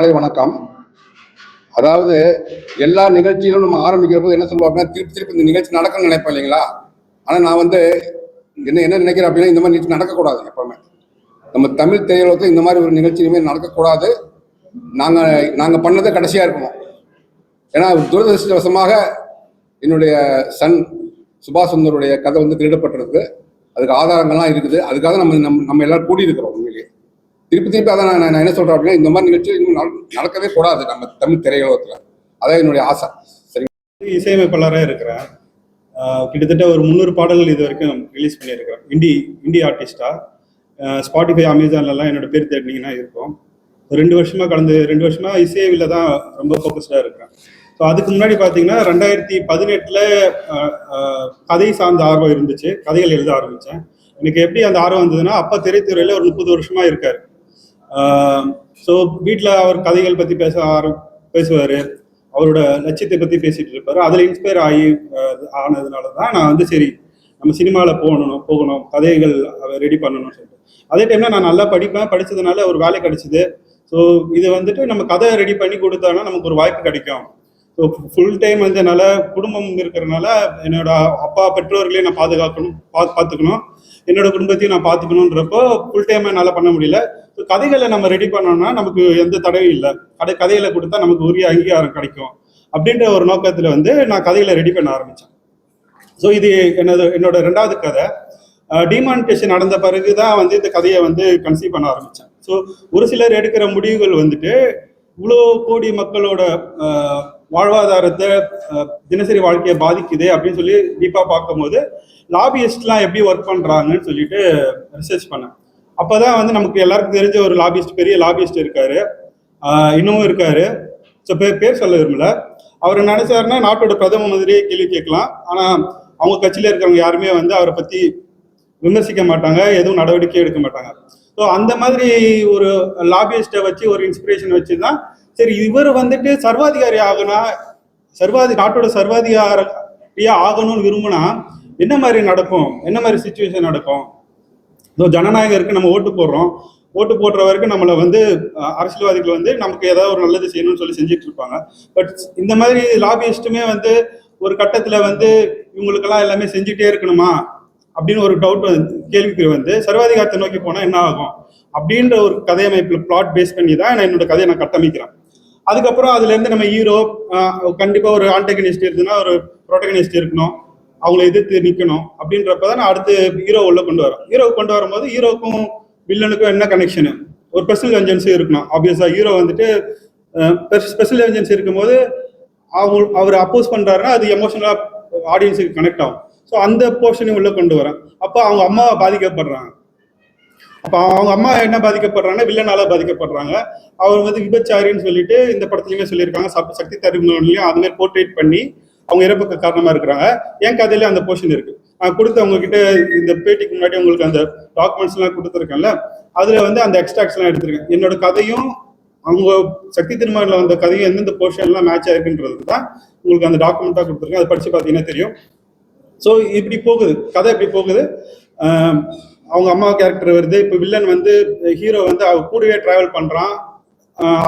மாலை வணக்கம். அதாவது எல்லா நிகழ்ச்சியிலும் நம்ம ஆரம்பிக்கிற போது என்ன சொல்லுவோம் அப்படின்னா திருப்பி திருப்பி இந்த நிகழ்ச்சி நடக்கணும்னு நினைப்பேன் இல்லைங்களா? ஆனால் நான் வந்து என்ன என்ன நினைக்கிறேன் அப்படின்னா இந்த மாதிரி நிகழ்ச்சி நடக்கக்கூடாது எப்பவுமே. நம்ம தமிழ் திரையுலகத்தில் இந்த மாதிரி ஒரு நிகழ்ச்சி இனிமேல் நடக்கக்கூடாது. நாங்கள் நாங்கள் பண்ணதை கடைசியாக இருக்கணும். ஏன்னா துரதிருஷ்டவசமாக என்னுடைய சன் சுபாஷ் சுந்தருடைய கதை வந்து திருடப்பட்டிருக்கு. அதுக்கு ஆதாரங்கள்லாம் இருக்குது. அதுக்காக நம்ம நம்ம நம்ம எல்லாரும் கூடியிருக்கிறோம் உண்மையிலேயே. திருப்பி திருப்பி அதான் நான் நான் என்ன சொல்றேன் அப்படின்னா இந்த மாதிரி நிகழ்ச்சி இன்னும் நடக்கவே கூடாது நம்ம தமிழ் திரையுலகத்துல. அதான் என்னுடைய ஆசை. சரி. இசையமைப்பாளராக இருக்கிறேன். கிட்டத்தட்ட ஒரு முந்நூறு பாடல்கள் இது வரைக்கும் ரிலீஸ் பண்ணியிருக்கிறேன். இண்டி இண்டி ஆர்டிஸ்டா ஸ்பாட்டிஃபை அமேசான்லலாம் என்னோட பேர் தேடினீங்கன்னா இருக்கும். ரெண்டு வருஷமா கடந்து ரெண்டு வருஷமா இசையவில் தான் ரொம்ப ஃபோக்கஸ்டாக இருக்கிறேன். ஸோ அதுக்கு முன்னாடி பார்த்தீங்கன்னா ரெண்டாயிரத்தி பதினெட்டில் கதை சார்ந்த ஆர்வம் இருந்துச்சு. கதைகள் எழுத ஆரம்பித்தேன் எனக்கு எப்படி அந்த ஆர்வம் வந்ததுன்னா அப்போ திரைத்துறையில் ஒரு முப்பது வருஷமாக இருக்காரு. ஸோ வீட்டில் அவர் கதைகள் பற்றி பேச ஆரம் பேசுவார். அவரோட லட்சியத்தை பற்றி பேசிட்டு இருப்பார். அதில் இன்ஸ்பயர் ஆகி ஆனதுனால தான் நான் வந்து சரி நம்ம சினிமாவில் போகணும் போகணும் கதைகள் ரெடி பண்ணணும்னு சொல்லிட்டு. அதே டைம்ல நான் நல்லா படிப்பேன். படித்ததுனால ஒரு வேலை கிடைச்சிது. ஸோ இது வந்துட்டு நம்ம கதை ரெடி பண்ணி கொடுத்தோன்னா நமக்கு ஒரு வாய்ப்பு கிடைக்கும். ஸோ ஃபுல் டைம் வந்து என்னால் குடும்பம் இருக்கிறனால என்னோட அப்பா பெற்றோர்களையும் நான் பாதுகாக்கணும் பா பார்த்துக்கணும். என்னோட குடும்பத்தையும் நான் பார்த்துக்கணுன்றப்போ ஃபுல் டைம் என்னால் பண்ண முடியல. ஸோ கதைகளை நம்ம ரெடி பண்ணோம்னா நமக்கு எந்த தடையும் இல்லை. கடை கதைகளை கொடுத்தா நமக்கு உரிய அங்கீகாரம் கிடைக்கும். அப்படின்ற ஒரு நோக்கத்தில் வந்து நான் கதைகளை ரெடி பண்ண ஆரம்பித்தேன் ஸோ இது என்னது என்னோட ரெண்டாவது கதை. டிமானிட்டேஷன் நடந்த பிறகு தான் வந்து இந்த கதையை வந்து கன்சீவ் பண்ண ஆரம்பித்தேன் ஸோ ஒரு சிலர் எடுக்கிற முடிவுகள் வந்துட்டு இவ்வளோ கோடி மக்களோட வாழ்வாதாரத்தை தினசரி வாழ்க்கையை பாதிக்குது அப்படின்னு சொல்லி டீப்பாக பார்க்கும்போது லாபியஸ்ட்லாம் எப்படி ஒர்க் பண்ணுறாங்கன்னு சொல்லிட்டு ரிசர்ச் பண்ணேன். அப்பதான் வந்து நமக்கு எல்லாருக்கும் தெரிஞ்ச ஒரு லாபியஸ்ட் பெரிய லாபியஸ்ட் இருக்காரு. இன்னமும் இருக்காரு. ஸோ பேர் பேர் சொல்ல விரும்பல. அவர் நினைச்சாருன்னா நாட்டோட பிரதம மந்திரியே கேள்வி கேட்கலாம். ஆனால் அவங்க கட்சியில இருக்கிறவங்க யாருமே வந்து அவரை பற்றி விமர்சிக்க மாட்டாங்க எதுவும் நடவடிக்கை எடுக்க மாட்டாங்க. ஸோ அந்த மாதிரி ஒரு லாபியஸ்ட்டை வச்சு ஒரு இன்ஸ்பிரேஷன் வச்சு தான் சரி இவர் வந்துட்டு சர்வாதிகாரி ஆகணும் சர்வாதி நாட்டோட சர்வாதிகாரியா ஆகணும்னு விரும்பினா என்ன மாதிரி நடக்கும்? என்ன மாதிரி சுச்சுவேஷன் நடக்கும்? இதோ ஜனநாயகருக்கு நம்ம ஓட்டு போடுறோம். ஓட்டு போடுற வரைக்கும் நம்மளை வந்து அரசியல்வாதிகள் வந்து நமக்கு ஏதாவது ஒரு நல்லது செய்யணும்னு சொல்லி செஞ்சுட்டு இருப்பாங்க. பட் இந்த மாதிரி லாபியிஸ்ட்டுமே வந்து ஒரு கட்டத்துல வந்து இவங்களுக்கெல்லாம் எல்லாமே செஞ்சுட்டே இருக்கணுமா? அப்படின்னு ஒரு டவுட் வந்து கேள்விக்கு வந்து சர்வாதிகாரத்தை நோக்கி போனா என்ன ஆகும்? அப்படின்ற ஒரு கதையமைப்புல பிளாட் பேஸ் பண்ணி தான் நான் என்னோட கதையை நான் கட்டமைக்கிறேன். அதுக்கப்புறம் அதுல இருந்து நம்ம ஹீரோ கண்டிப்பா ஒரு ஆண்டகனிஸ்ட் இருக்குன்னா ஒரு ப்ரோட்டகனிஸ்ட் இருக்கணும். அவங்கள எதிர்த்து நிக்கணும். அப்படின்றப்ப தான் நான் அடுத்து ஹீரோ உள்ள கொண்டு வரேன். ஹீரோ கொண்டு வரும்போது ஹீரோக்கும் வில்லனுக்கும் என்ன கனெக்ஷனு ஒரு ஸ்பெஷல் ஏஜென்சி இருக்கணும். ஆப்வியஸா ஹீரோ வந்துட்டு ஸ்பெஷல் ஏஜென்சி இருக்கும்போது அவங்க அவர் அப்போஸ் பண்றாருன்னா அது எமோஷனலா ஆடியன்ஸுக்கு கனெக்ட் ஆகும். ஸோ அந்த போர்ஷனையும் உள்ள கொண்டு வரேன். அப்போ அவங்க அம்மா பாதிக்கப்படுறாங்க. அப்போ அவங்க அம்மா என்ன பாதிக்கப்படுறாங்கன்னா வில்லனால பாதிக்கப்படுறாங்க. அவர் வந்து விபச்சாரின்னு சொல்லிட்டு இந்த படத்துலயுமே சொல்லியிருக்காங்க. சப்- சக்தி தருமலையும் அது மாதிரி போர்ட்ரேட் பண்ணி அவங்க இறப்புக்கு காரணமா இருக்கிறாங்க. என் கதையில அந்த போர்ஷன் இருக்கு. நான் கொடுத்து அவங்க கிட்ட இந்த பேட்டிக்கு முன்னாடி உங்களுக்கு அந்த டாக்குமெண்ட்ஸ் எல்லாம் கொடுத்துருக்கேன்ல அதுல வந்து அந்த எக்ஸ்ட்ராக்ஸ் எல்லாம் எடுத்திருக்கேன். என்னோட கதையும் அவங்க சக்தி திருமணில் வந்த கதையும் எந்தெந்த போர்ஷன் எல்லாம் மேட்ச் ஆயிருக்குன்றது தான் உங்களுக்கு அந்த டாக்குமெண்டா கொடுத்துருக்கேன். அதை படிச்சு பார்த்தீங்கன்னா தெரியும். ஸோ இப்படி போகுது. கதை இப்படி போகுது. அவங்க அம்மா கேரக்டர் வருது. இப்போ வில்லன் வந்து ஹீரோ வந்து அவ கூடவே டிராவல் பண்ணுறான்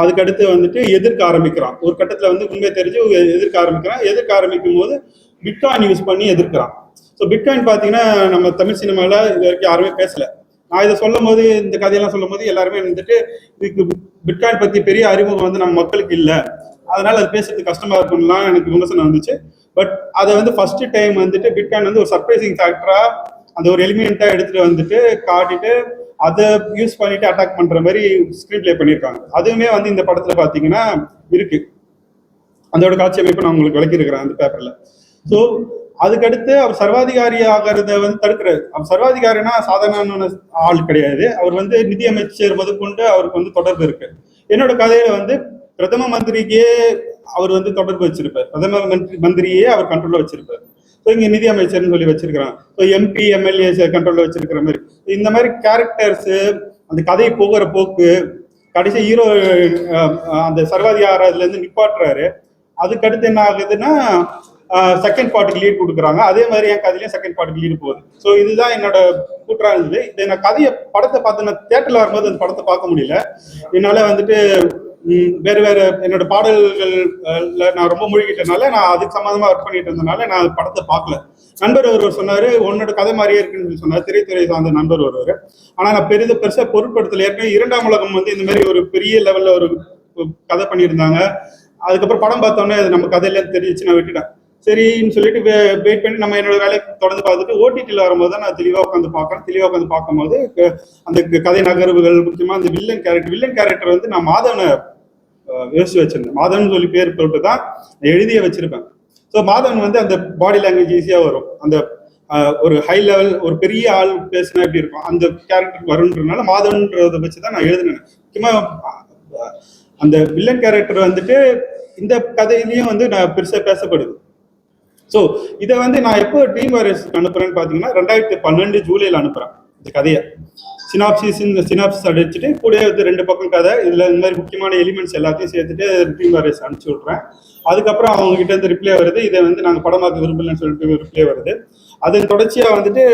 அதுக்கடுத்து வந்துட்டு எதிர்க்க ஆரம்பிக்கிறான். ஒரு கட்டத்தில் வந்து உண்மையை தெரிஞ்சு எதிர்க்க ஆரம்பிக்கிறான். எதிர்க்க ஆரம்பிக்கும் போது பிட்காயின் யூஸ் பண்ணி எதிர்க்கிறான். ஸோ பிட்காயின் பார்த்தீங்கன்னா நம்ம தமிழ் சினிமாவில் இது வரைக்கும் யாருமே பேசலை. நான் இதை சொல்லும் போது இந்த கதையெல்லாம் சொல்லும் போது எல்லாருமே வந்துட்டு இதுக்கு பிட்காயின் பற்றி பெரிய அறிமுகம் வந்து நம்ம மக்களுக்கு இல்லை. அதனால அது பேசுறது கஷ்டமா இருக்கும்லாம் எனக்கு விமர்சனம் வந்துச்சு. பட் அதை வந்து ஃபர்ஸ்ட் டைம் வந்துட்டு பிட்காயின் வந்து ஒரு சர்ப்ரைசிங் ஃபேக்டரா அந்த ஒரு எலிமெண்ட்டை எடுத்துட்டு வந்துட்டு காட்டிட்டு அதை யூஸ் பண்ணிட்டு அட்டாக் பண்ற மாதிரி ஸ்கிரீன் பிளே பண்ணியிருக்காங்க அதுவுமே வந்து இந்த படத்துல பாத்தீங்கன்னா இருக்கு. அதோட காட்சி அமைப்பு நான் உங்களுக்கு விளக்கியிருக்கிறேன் அந்த பேப்பர்ல ஸோ அதுக்கடுத்து அவர் சர்வாதிகாரி ஆகிறத வந்து தடுக்கிறாரு. அவர் சர்வாதிகாரினா சாதாரண ஆள் கிடையாது. அவர் வந்து நிதியமைச்சர் முதற்கொண்டு அவருக்கு வந்து தொடர்பு இருக்கு. என்னோட கதையில வந்து பிரதம மந்திரிக்கே அவர் வந்து தொடர்பு வச்சிருப்பார். பிரதம மந்திரியே அவர் கண்ட்ரோல்ல வச்சிருப்பார். ஸோ இங்கே நிதி அமைச்சர்னு சொல்லி வச்சிருக்கிறான். ஸோ எம்பி எம்எல்ஏ கண்ட்ரோலில் வச்சிருக்கிற மாதிரி. இந்த மாதிரி கேரக்டர்ஸு அந்த கதை போகிற போக்கு கடைசி ஹீரோ அந்த சர்வாதிகாரத்துலேருந்து நிப்பாட்டுறாரு. அதுக்கடுத்து என்ன ஆகுதுன்னா செகண்ட் பார்ட்டுக்கு லீட் கொடுக்குறாங்க. அதே மாதிரி என் கதையிலையும் செகண்ட் பார்ட்டுக்கு லீடு போகுது. ஸோ இதுதான் என்னோட கூற்றாக இருந்தது. இதை நான் கதையை படத்தை பார்த்து நான் தேட்டரில் வரும்போது அந்த படத்தை பார்க்க முடியல. என்னால் வந்துட்டு வேறு வேறு என்னோட பாடல்கள்ல நான் ரொம்ப மூழ்கிட்டனால நான் அதுக்கு சம்மந்தமா ஒர்க் பண்ணிட்டு இருந்தனால நான் படத்தை பார்க்கல. நண்பர் ஒருவர் சொன்னாரு உன்னோட கதை மாதிரியே இருக்குன்னு சொல்லி சொன்னார். திரைத்துறை சார்ந்த நண்பர் ஒருவர். ஆனா நான் பெரித பெருசா பொருட்படுத்தல. ஏற்கனவே இரண்டாம் உலகம் வந்து இந்த மாதிரி ஒரு பெரிய லெவல்ல ஒரு கதை பண்ணியிருந்தாங்க. அதுக்கப்புறம் படம் பார்த்தோன்னே அது நம்ம கதையில தெரிஞ்சிச்சு நான் விட்டுட்டேன். சரின்னு சொல்லிட்டு வெயிட் பண்ணி நம்ம என்னோட வேலையை தொடர்ந்து பார்த்துட்டு ஓடிடியில் வரும்போது தான் நான் தெளிவாக உட்காந்து பார்க்கறேன். தெளிவாக உட்காந்து பார்க்கும்போது அந்த க- கதை நகர்வுகள் முக்கியமாக அந்த வில்லன் கேரக்டர் வில்லன் கேரக்டர் வந்து நான் மாதவனை யோசிச்சு வச்சிருந்தேன். மாதவன் சொல்லி பேர் போட்டு தான் எழுதிய வச்சிருப்பேன். ஸோ மாதவன் வந்து அந்த பாடி லாங்குவேஜ் ஈஸியாக வரும். அந்த ஒரு ஹை லெவல் ஒரு பெரிய ஆள் பேசினா எப்படி இருக்கும்? அந்த கேரக்டர் வரும்ன்றதுனால மாதவன்றதை வச்சு தான் நான் எழுதினேன். முக்கியமாக அந்த வில்லன் கேரக்டர் வந்துட்டு இந்த கதையிலையும் வந்து நான் பெருசாக பேசப்படுது. ஸோ இதை வந்து நான் எப்போ டீம் வைரஸ் அனுப்புறேன்னு பார்த்தீங்கன்னா ரெண்டாயிரத்தி பன்னெண்டு ஜூலையில் அனுப்புகிறேன் இந்த கதையை. சினாப்சிஸ் இந்த சினாப்சிஸ் அடிச்சுட்டு கூட வந்து ரெண்டு பக்கம் கதை இதில் இந்த மாதிரி முக்கியமான எலிமெண்ட்ஸ் எல்லாத்தையும் சேர்த்துட்டு டீம் வைரஸ் அனுப்பிச்சு விட்றேன் அதுக்கப்புறம் அவங்க கிட்ட இருந்து ரிப்ளை வருது. இதை வந்து நாங்கள் படமாக்க விரும்பலன்னு சொல்லிட்டு ரிப்ளை வருது. அதன் தொடர்ச்சியாக வந்துட்டு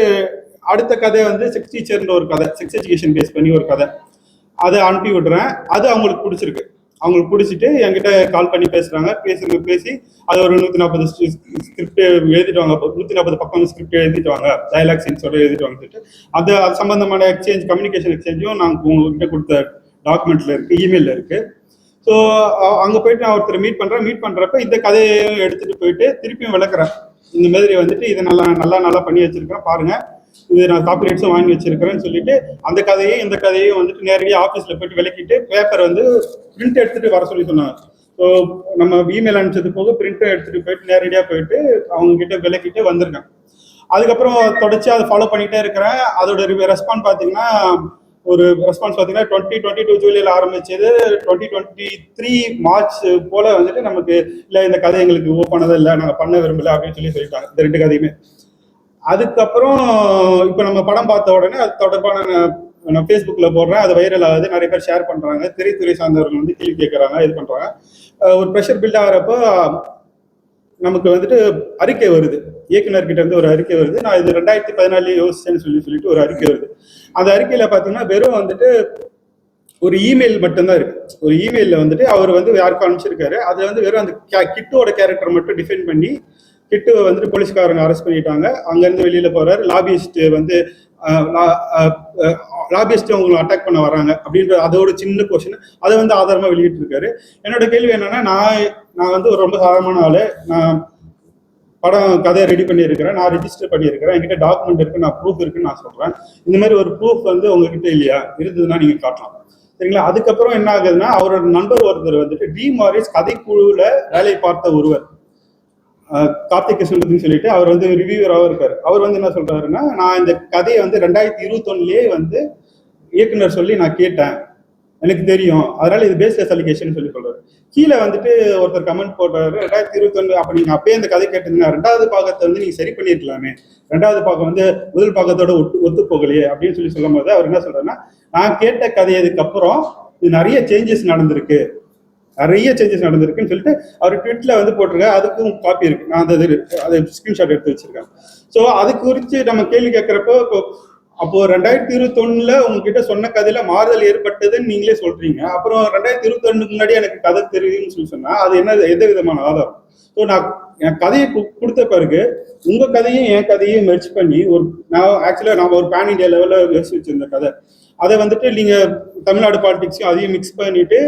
அடுத்த கதை வந்து செக்ஸ் டீச்சர்ன்ற ஒரு கதை செக்ஸ் எஜுகேஷன் பேஸ் பண்ணி ஒரு கதை. அதை அனுப்பி விடுறேன் அது அவங்களுக்கு பிடிச்சிருக்கு. அவங்களுக்கு பிடிச்சிட்டு என்கிட்ட கால் பண்ணி பேசுறாங்க. பேசுறது பேசி அது ஒரு நூத்தி நாற்பது ஸ்கிரிப்ட் எழுதிட்டுவாங்க நூத்தி நாற்பது பக்கம் ஸ்கிரிப்ட் எழுதிட்டு வாங்க சீன்ஸோட எழுதிட்டு வந்துட்டு சொல்லிட்டு. அது அது சம்பந்தமான எக்ஸ்சேஞ்ச் கம்யூனிகேஷன் எக்ஸ்சேஞ்சும் நாங்கள் உங்ககிட்ட கொடுத்த டாக்குமெண்ட்ல இருக்கு இமெயில்ல இருக்கு. ஸோ அங்க போயிட்டு நான் ஒருத்தர் மீட் பண்றேன். மீட் பண்றப்ப இந்த கதையையும் எடுத்துட்டு போயிட்டு திருப்பியும் விளக்குறேன். இந்த மாதிரி வந்துட்டு இதை நல்லா நல்லா நல்லா பண்ணி வச்சிருக்கேன். பாருங்க. இது நான் காப்பிரைட்ஸும் வாங்கி வச்சிருக்கிறேன்னு சொல்லிட்டு அந்த கதையும் இந்த கதையும் வந்துட்டு நேரடியாக ஆஃபீஸில் போயிட்டு விளக்கிட்டு பேப்பர் வந்து பிரிண்ட் எடுத்துட்டு வர சொல்லி சொன்னாங்க. ஸோ நம்ம இமெயில் அனுப்பிச்சது போக பிரிண்ட்டை எடுத்துட்டு போயிட்டு நேரடியாக போயிட்டு அவங்க கிட்ட விளக்கிட்டு வந்திருக்கேன். அதுக்கப்புறம் தொடர்ச்சி அதை ஃபாலோ பண்ணிட்டே இருக்கிறேன். அதோட ரெஸ்பான்ஸ் பார்த்தீங்கன்னா ஒரு ரெஸ்பான்ஸ் பார்த்தீங்கன்னா டுவெண்ட்டி டுவெண்ட்டி டூ ஜூலையில் ஆரம்பிச்சது. டுவெண்ட்டி டுவெண்ட்டி த்ரீ மார்ச் போல வந்துட்டு நமக்கு இல்லை இந்த கதை எங்களுக்கு ஓப்பனதா இல்லை நாங்கள் பண்ண விரும்பல அப்படின்னு சொல்லி சொல்லிட்டாங்க. இந்த ரெண்டு கதையுமே. அதுக்கப்புறம் இப்போ நம்ம படம் பார்த்த உடனே அது தொடர்பான நான் ஃபேஸ்புக்கில் போடுறேன். அது வைரல் ஆகுது. நிறைய பேர் ஷேர் பண்ணுறாங்க திரைத்துறை சார்ந்தவர்கள் வந்து கேள்வி கேட்குறாங்க இது பண்ணுறாங்க ஒரு ப்ரெஷர் பில்ட் ஆகிறப்போ நமக்கு வந்துட்டு அறிக்கை வருது. இயக்குநர்கிட்ட இருந்து ஒரு அறிக்கை வருது. நான் இது ரெண்டாயிரத்தி பதினாலே யோசிச்சேன்னு சொல்லி சொல்லிட்டு ஒரு அறிக்கை வருது. அந்த அறிக்கையில் பார்த்தீங்கன்னா வெறும் வந்துட்டு ஒரு இமெயில் மட்டும்தான் இருக்கு. ஒரு இமெயிலில் வந்துட்டு அவர் வந்து யாருக்கும் அனுப்பிச்சிருக்காரு. அதை வந்து வெறும் அந்த கிட்டோட கேரக்டர் மட்டும் டிஃபைன் பண்ணி கிட்டுவை வந்துட்டு போலீஸ்காரங்க அரெஸ்ட் பண்ணிட்டாங்க. அங்கேருந்து வெளியில் போறாரு. லாபியிஸ்ட் வந்து லாபியிஸ்ட் அவங்களை அட்டாக் பண்ண வராங்க அப்படின்ற அதோட சின்ன கொஷின் அதை வந்து ஆதாரமா வெளியிட்டு இருக்காரு என்னோட கேள்வி என்னன்னா நான் நான் வந்து ஒரு ரொம்ப சாதாரணமான ஆளு. நான் படம் கதையை ரெடி பண்ணியிருக்கிறேன். நான் ரெஜிஸ்டர் பண்ணியிருக்கிறேன். என்கிட்ட டாக்குமெண்ட் இருக்கு. நான் ப்ரூஃப் இருக்குன்னு நான் சொல்றேன். இந்த மாதிரி ஒரு ப்ரூஃப் வந்து உங்ககிட்ட இல்லையா? இருந்ததுன்னா நீங்க காட்டலாம். சரிங்களா? அதுக்கப்புறம் என்ன ஆகுதுன்னா அவரோட நண்பர் ஒருத்தர் வந்துட்டு டி மாரிஸ் கதைக்குழுவில் வேலை பார்த்த ஒருவர். கார்த்திக் கிருஷ்ணன் சொல்லிட்டு அவர் வந்து ரிவியூவராகவும் இருக்காரு. அவர் வந்து என்ன சொல்றாருன்னா நான் இந்த கதையை வந்து ரெண்டாயிரத்தி இருபத்தொன்னுலயே வந்து இயக்குனர் சொல்லி நான் கேட்டேன். எனக்கு தெரியும். அதனால இது பேஸ்லெஸ் அலிகேஷன் சொல்லி சொல்றாரு. கீழே வந்துட்டு ஒருத்தர் கமெண்ட் போடுறாரு ரெண்டாயிரத்தி இருபத்தொன்னு அப்ப நீங்க அப்பயே இந்த கதை கேட்டீங்கன்னா ரெண்டாவது பாகத்தை வந்து நீங்க சரி பண்ணிருக்கலாமே. ரெண்டாவது பாகம் வந்து முதல் பாகத்தோட ஒத்து ஒத்து போகலையே அப்படின்னு சொல்லி சொல்லும் போது அவர் என்ன சொல்றாருன்னா நான் கேட்ட கதையதுக்கு அப்புறம் இது நிறைய சேஞ்சஸ் நடந்திருக்கு. நிறைய சேஞ்சஸ் நடந்திருக்குன்னு சொல்லிட்டு அவர் ட்விட்டில் வந்து போட்டிருக்காரு. அதுக்கும் காப்பி இருக்கு. நான் அந்த இது அதை ஸ்கிரீன்ஷாட் எடுத்து வச்சிருக்கேன். ஸோ அது குறித்து நம்ம கேள்வி கேட்குறப்போ இப்போ அப்போ ரெண்டாயிரத்தி இருபத்தொன்னுல உங்ககிட்ட சொன்ன கதையில மாறுதல் ஏற்பட்டதுன்னு நீங்களே சொல்றீங்க. அப்புறம் ரெண்டாயிரத்தி இருபத்தொன்னுக்கு முன்னாடி எனக்கு கதை தெரியுதுன்னு சொல்லி சொன்னா அது என்ன எந்த விதமான ஆதாரம்? ஸோ நான் என் கதையை கு- கொடுத்த பிறகு உங்க கதையும் என் கதையும் மெர்ச் பண்ணி ஒரு நான் ஆக்சுவலா நான் ஒரு பேன் இண்டியா லெவல்ல யோசிச்சு வச்சிருந்த கதை. அதை வந்துட்டு நீங்க தமிழ்நாடு பாலிடிக்ஸையும் அதையும் மிக்ஸ் பண்ணிட்டு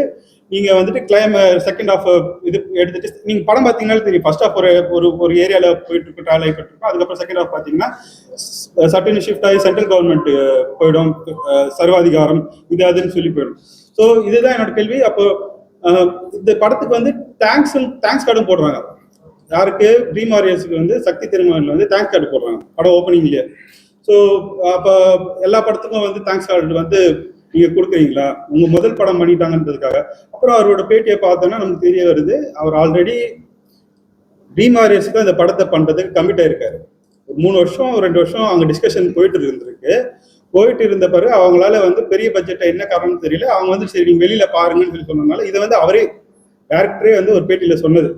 நீங்க வந்துட்டு கிளைம் செகண்ட் ஆஃப் இது எடுத்துட்டு நீங்க படம் பாத்தீங்கன்னா தெரியும். ஃபர்ஸ்ட் ஆஃப் ஒரு ஒரு ஒரு ஏரியால போயிட்டு இருக்கு ட்ராவல் ஆகிட்டு இருக்கும் அதுக்கப்புறம் செகண்ட் ஆஃப் பாத்தீங்கன்னா சட்டன் ஷிஃப்ட் ஆகி சென்ட்ரல் கவர்மெண்ட் uh, போயிடும் uh, சர்வாதிகாரம் இது அதுன்னு சொல்லி போயிடும். ஸோ இதுதான் என்னோட கேள்வி. அப்போ uh, இந்த படத்துக்கு வந்து தேங்க்ஸ் தேங்க்ஸ் கார்டும் போடுறாங்க. யாருக்கு? ட்ரீம் வாரியர்ஸ்க்கு வந்து சக்தி திருமணில் வந்து தேங்க்ஸ் கார்டு போடுறாங்க. படம் ஓப்பனிங்லேயே ஸோ அப்போ எல்லா படத்துக்கும் வந்து தேங்க்ஸ் கார்டு வந்து நீங்க கொடுக்குறீங்களா? உங்க முதல் படம் பண்ணிட்டாங்கன்றதுக்காக. அப்புறம் அவரோட பேட்டியை பார்த்தோன்னா நமக்கு தெரிய வருது அவர் ஆல்ரெடி ட்ரீம் வாரியர்ஸ்க்கு அந்த படத்தை பண்றதுக்கு கமிட் ஆயிருக்காரு. ஒரு மூணு வருஷம் ரெண்டு வருஷம் அங்க டிஸ்கஷன் போயிட்டு இருந்திருக்கு. போயிட்டு இருந்த பிறகு அவங்களால வந்து பெரிய பட்ஜெட்டை என்ன காரணம்னு தெரியல. அவங்க வந்து சரி நீங்க வெளியில பாருங்கன்னு சொல்லி சொன்னதுனால இதை வந்து அவரே டேரக்டரே வந்து ஒரு பேட்டியில சொன்னது.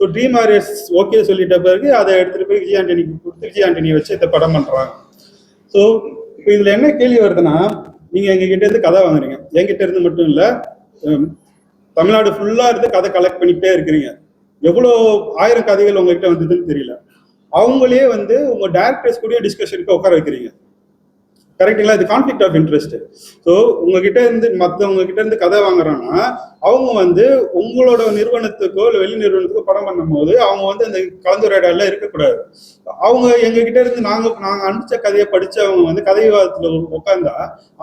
ஸோ ட்ரீம் ஆரியர்ஸ் ஓகே சொல்லிட்ட பிறகு அதை எடுத்துட்டு போய் விஜய் ஆண்டனிக்கு கொடுத்து விஜய் ஆண்டனியை வச்சு இந்த படம் பண்றாங்க. ஸோ இப்போ இதுல என்ன கேள்வி வருதுன்னா நீங்க எங்ககிட்ட இருந்து கதை வாங்குறீங்க. என்கிட்ட இருந்து மட்டும் இல்ல தமிழ்நாடு ஃபுல்லா இருந்து கதை கலெக்ட் பண்ணிகிட்டே இருக்கிறீங்க. எவ்வளோ ஆயிரம் கதைகள் உங்ககிட்ட வந்ததுன்னு தெரியல. அவங்களே வந்து உங்க டேரக்டர்ஸ் கூட டிஸ்கஷனுக்கு உட்கார வைக்கிறீங்க. கரெக்டுங்களா இது கான்ஃபிளிக் ஆஃப் இன்ட்ரெஸ்ட் ஸோ உங்ககிட்ட இருந்து மற்றவங்க கிட்ட இருந்து கதை வாங்குறாங்கன்னா அவங்க வந்து உங்களோட நிறுவனத்துக்கோ இல்லை வெளி நிறுவனத்துக்கோ படம் பண்ணும்போது அவங்க வந்து அந்த கலந்துரையாடல இருக்கக்கூடாது. அவங்க எங்ககிட்ட இருந்து நாங்கள் நாங்கள் அனுப்பிச்ச கதையை படித்தவங்க வந்து கதை விவாதத்தில் உட்காந்தா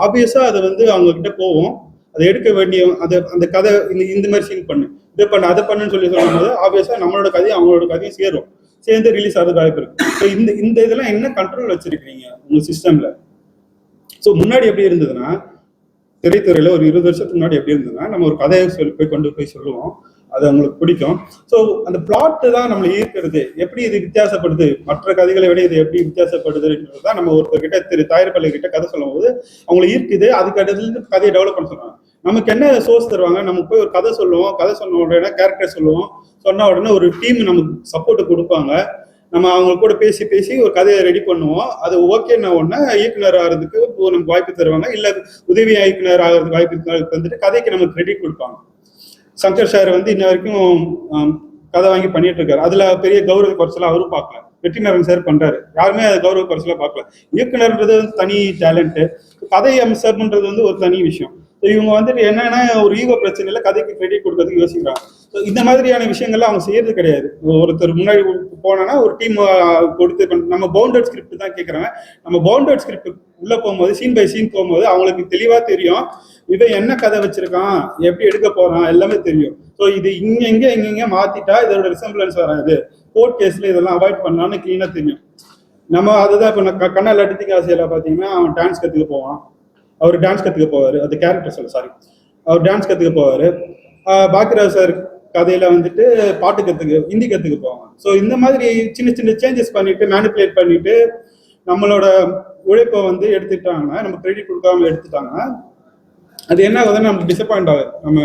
ஆப்வியஸாக அது வந்து அவங்க கிட்ட போவோம் அதை எடுக்க வேண்டிய அது அந்த கதை இந்த இந்த மாதிரி சீன் பண்ணு. இதை பண்ணு அதை பண்ணுன்னு சொல்லி சொல்லும்போது ஆப்வியஸாக நம்மளோட கதையும் அவங்களோட கதையும் சேரும். சேர்ந்து ரிலீஸ் ஆகிறது வாய்ப்பு இருக்கு. ஸோ இந்த இந்த இதெல்லாம் என்ன கண்ட்ரோல் வச்சிருக்கீங்க உங்க சிஸ்டம்ல ஸோ முன்னாடி எப்படி இருந்ததுன்னா திரைத்துறையில ஒரு இருபது வருஷத்துக்கு முன்னாடி எப்படி இருந்ததுன்னா நம்ம ஒரு கதையை சொல்லி போய் கொண்டு போய் சொல்லுவோம். அது அவங்களுக்கு பிடிக்கும். ஸோ அந்த பிளாட்டு தான் நம்மளை ஈர்க்கிறது. எப்படி இது வித்தியாசப்படுது? மற்ற கதைகளை விட இது எப்படி வித்தியாசப்படுதுன்றது தான் நம்ம ஒருத்தர்கிட்ட திரு தாயர்பள்ளி கிட்ட கதை சொல்லும் போது அவங்களை ஈர்க்குது. அதுக்கு அடுத்துல கதையை டெவலப் பண்ண சொல்றாங்க. நமக்கு என்ன சோர்ஸ் தருவாங்க? நமக்கு போய் ஒரு கதை சொல்லுவோம். கதை சொன்ன உடனே கேரக்டர் சொல்லுவோம். சொன்ன உடனே ஒரு டீம் நமக்கு சப்போர்ட் கொடுப்பாங்க. நம்ம அவங்க கூட பேசி பேசி ஒரு கதையை ரெடி பண்ணுவோம். அது ஓகேன்னா உடனே இயக்குனர் ஆகிறதுக்கு நமக்கு வாய்ப்பு தருவாங்க. இல்ல உதவி இயக்குனர் ஆகிறதுக்கு வாய்ப்பு தந்துட்டு கதைக்கு நமக்கு கிரெடிட் கொடுப்பாங்க. சங்கர் சார் வந்து இன்ன வரைக்கும் கதை வாங்கி பண்ணிட்டு இருக்காரு. அதுல பெரிய கௌரவ குறைச்சலாம் அவரும் பார்க்கல. வெற்றிநரன் சார் பண்றாரு. யாருமே அது கௌரவ குறைச்சலா பார்க்கல. இயக்குனர்ன்றது வந்து தனி டேலண்ட் கதை அம்சம்ன்றது வந்து ஒரு தனி விஷயம். இவங்க வந்துட்டு என்னன்னா ஒரு ஈகோ பிரச்சனையில கதைக்கு கிரெடிட் கொடுக்கறதுக்கு யோசிக்கிறாங்க. இந்த மாதிரியான விஷயங்கள்லாம் அவங்க செய்யறது கிடையாது. ஒருத்தர் முன்னாடி போனோம்னா ஒரு டீம் கொடுத்து நம்ம பவுண்டட் ஸ்கிரிப்ட் தான் கேட்குறாங்க நம்ம பவுண்டட் ஸ்கிரிப்ட் உள்ள போகும்போது சீன் பை சீன் போகும்போது அவங்களுக்கு தெளிவா தெரியும். இவன் என்ன கதை வச்சிருக்கான்? எப்படி எடுக்க போறான்? எல்லாமே தெரியும். ஸோ இது இங்க இங்க இங்க இங்க மாத்திட்டா இதோட ரிசம்பிளன்ஸ் வராது. கோர்ட் கேஸ்ல இதெல்லாம் அவாய்ட் பண்ணலாம்னு கிளீனா தெரியும். நம்ம அதுதான் இப்போ நான் கண்ணா லட்டித்திக்கு ஆசையில பாத்தீங்கன்னா அவன் டான்ஸ் கத்துக்க போவான். அவர் டான்ஸ் கத்துக்க போவாரு. அது கேரக்டர் சொல்ல சாரி அவர் டான்ஸ் கத்துக்க போவாரு. ஆஹ் பாக்கியராஜ் சார் கதையில வந்துட்டு பாட்டு கத்துக்கு ஹிந்தி கத்துக்கு போவாங்க ஸோ இந்த மாதிரி சின்ன சின்ன சேஞ்சஸ் பண்ணிட்டு மேனிப்புலேட் பண்ணிட்டு நம்மளோட உழைப்பை வந்து எடுத்துட்டாங்கன்னா நம்ம கிரெடிட் கொடுக்காம எடுத்துட்டாங்கன்னா அது என்ன ஆகுதுன்னு நமக்கு டிசப்பாயிண்ட் ஆகுது. நம்ம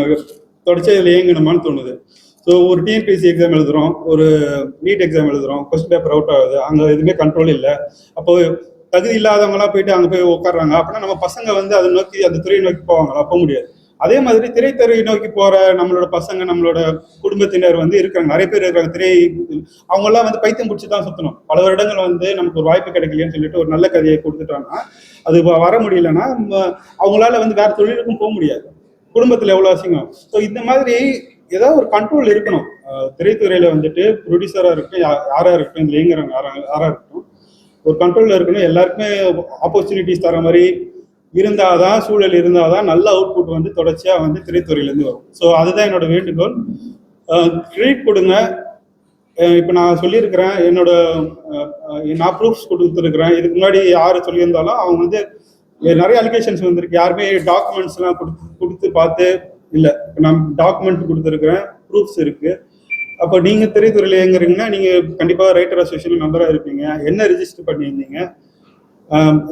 தொடர்ச்சி இதில் இயங்கணுமான்னு தோணுது. ஸோ ஒரு டிஎன்பிஎஸ்சி எக்ஸாம் எழுதுறோம் ஒரு நீட் எக்ஸாம் எழுதுறோம் கொஸ்டின் பேப்பர் அவுட் ஆகுது. அங்கே எதுவுமே கண்ட்ரோல் இல்லை. அப்போ தகுதி இல்லாதவங்களாம் போயிட்டு அங்கே போய் உட்காடுறாங்க அப்படின்னா நம்ம பசங்க வந்து அதை நோக்கி அந்த துறையை நோக்கி போவாங்களா? போக முடியாது. அதே மாதிரி திரைத்துறையை நோக்கி போற நம்மளோட பசங்க நம்மளோட குடும்பத்தினர் வந்து இருக்கிறாங்க. நிறைய பேர் இருக்கிறாங்க. திரை அவங்க எல்லாம் வந்து பைத்தியம் பிடிச்சி தான் சுத்தணும். பல வருடங்கள் வந்து நமக்கு ஒரு வாய்ப்பு கிடைக்கலையேன்னு சொல்லிட்டு ஒரு நல்ல கதையை கொடுத்துட்டாங்கன்னா அது வ- வர முடியலன்னா அவங்களால வந்து வேற தொழிலுக்கும் போக முடியாது. குடும்பத்துல எவ்வளவு அசிங்கம். ஸோ இந்த மாதிரி ஏதாவது ஒரு கண்ட்ரோல் இருக்கணும். திரைத்துறையில வந்துட்டு ப்ரொடியூசரா இருக்கட்டும் யாரா இருக்கட்டும் இதுல இயங்குறவங்க யாரா யாரா இருக்கட்டும் ஒரு கண்ட்ரோல்ல இருக்கணும். எல்லாருக்குமே ஆப்பர்ச்சுனிட்டிஸ் தர மாதிரி இருந்தாதான் சூழல் இருந்தாதான் நல்ல அவுட்புட் வந்து தொடர்ச்சியாக வந்து திரைத்துறையிலேருந்து வரும். ஸோ அதுதான் என்னோட வேண்டுகோள். கிரெடிட் கொடுங்க. இப்போ நான் சொல்லியிருக்கிறேன் என்னோட நான் ப்ரூஃப்ஸ் கொடுத்துருக்குறேன். இதுக்கு முன்னாடி யார் சொல்லியிருந்தாலும் அவங்க வந்து நிறைய அலிகேஷன்ஸ் வந்திருக்கு. யாருமே டாக்குமெண்ட்ஸ்லாம் கொடுத்து கொடுத்து பார்த்து இல்லை. இப்போ நான் டாக்குமெண்ட் கொடுத்துருக்குறேன் ப்ரூஃப்ஸ் இருக்கு. அப்போ நீங்கள் திரைத்துறையில் இயங்குறீங்கன்னா நீங்கள் கண்டிப்பாக ரைட்டர் அசோசியேஷன் மெம்பராக இருப்பீங்க. என்ன ரிஜிஸ்டர் பண்ணியிருந்தீங்க?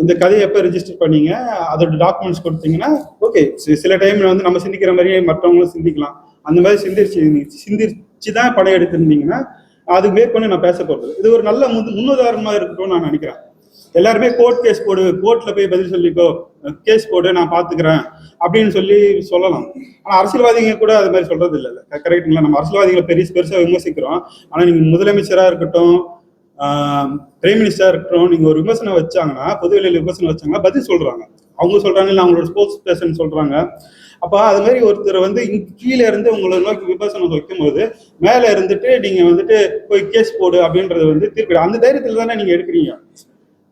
இந்த கதையை எப்போ ரிஜிஸ்டர் பண்ணீங்க? அதோட டாக்குமெண்ட்ஸ் கொடுத்தீங்கன்னா ஓகே சில டைம்ல வந்து நம்ம சிந்திக்கிற மாதிரியே மற்றவங்களும் சிந்திக்கலாம். அந்த மாதிரி சிந்திச்சு சிந்திச்சு தான் படம் எடுத்திருந்தீங்கன்னா அதுக்கு மேற்கொண்டு நான் பேச போறது. இது ஒரு நல்ல முன் முன்னுதாரணமா இருக்கட்டும் நான் நினைக்கிறேன். எல்லாருமே கோர்ட் கேஸ் போடு கோர்ட்ல போய் பதில் சொல்லிக்கோ கேஸ் போடு நான் பாத்துக்கிறேன் அப்படின்னு சொல்லி சொல்லலாம். ஆனா அரசியல்வாதிங்க கூட அது மாதிரி சொல்றது இல்ல கரெக்டுங்களா நம்ம அரசியல்வாதிகளை பெரிய பெருசா விமர்சிக்கிறோம். ஆனா நீங்க முதலமைச்சரா இருக்கட்டும் பிரைம் மினிஸ்டர் இருக்கட்டும் நீங்க ஒரு விமர்சனம் வச்சாங்கன்னா பொதுவெளியில விமர்சனம் வச்சாங்கன்னா பதில் சொல்றாங்க. அவங்க சொல்றாங்க இல்ல அவங்களோட ஸ்போர்ட்ஸ் பர்சன் சொல்றாங்க. அப்ப அது மாதிரி ஒருத்தர் வந்து கீழே இருந்து உங்களை நோக்கி விமர்சனம் வைக்கும் போது மேல இருந்துட்டு நீங்க வந்துட்டு போய் கேஸ் போடு அப்படின்றது வந்து தீர்ப்பு அந்த தைரியத்துல தானே நீங்க எடுக்கிறீங்க?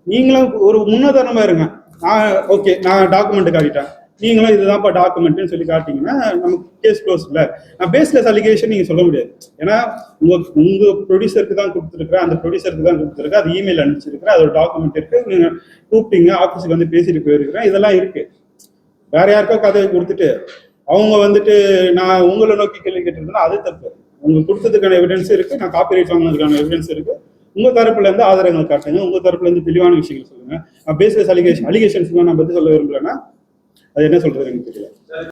நீங்களும் ஒரு முன்னுதாரணமா இருங்க. நான் ஓகே நான் டாக்குமெண்ட் காட்டிட்டேன். நீங்களும் இதுதான்ப்பா டாக்குமெண்ட்னு சொல்லி காட்டிங்கன்னா நமக்கு கேஸ் க்ளோஸ் இல்லை. நான் பேஸ்லெஸ் அலிகேஷன் நீங்கள் சொல்ல முடியாது. ஏன்னா உங்கள் உங்கள் ப்ரொடியூசருக்கு தான் கொடுத்துருக்குறேன். அந்த ப்ரொடியூசருக்கு தான் கொடுத்துருக்கேன் அது இமெயில் அனுப்பிச்சிருக்கிறேன். அதோட டாக்குமெண்ட் இருக்குது நீங்கள் கூப்பிட்டீங்க ஆஃபீஸுக்கு வந்து பேசிட்டு போயிருக்கிறேன். இதெல்லாம் இருக்குது வேற யாருக்கோ கதையை கொடுத்துட்டு அவங்க வந்துட்டு நான் உங்களை நோக்கி கேள்வி கேட்டிருந்தேன்னா அது தப்பு. உங்க கொடுத்ததுக்கான எவிடன்ஸ் இருக்கு. நான் காப்பிரைட் வாங்கினதுக்கான எவிடன்ஸ் இருக்கு. உங்க தரப்புல இருந்து ஆதாரங்கள் காட்டுங்க. உங்க தரப்புல இருந்து தெளிவான விஷயங்கள் சொல்லுங்க. பேஸ்லெஸ் அலிகேஷன் அலிகேஷன்ஸ் நான் பத்தி சொல்ல விரும்புறேன்னா அது என்ன சொல்றது எனக்கு தெரியல.